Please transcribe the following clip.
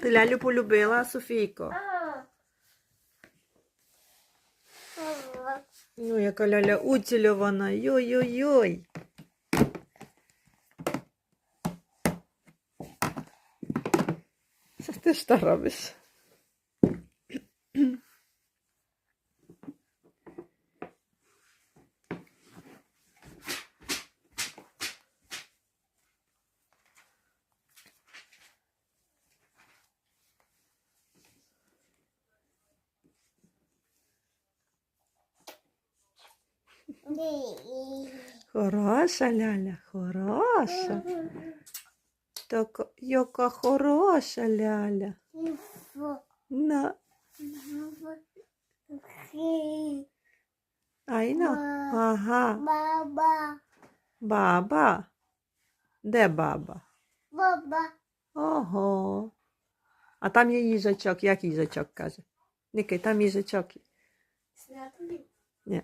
Ти лялю полюбила, Софійко? Ну, яка ляля уцільована. Йой-йой-йой. Ти ж то робиш? Хороша ляля, хороша. Так, яка хороша ляля. На. Айно. Ага. Баба, Баба. Де баба? баба, Ого. А там є їжачок. Як їжачок каже? Ники, там їжачок. Ні.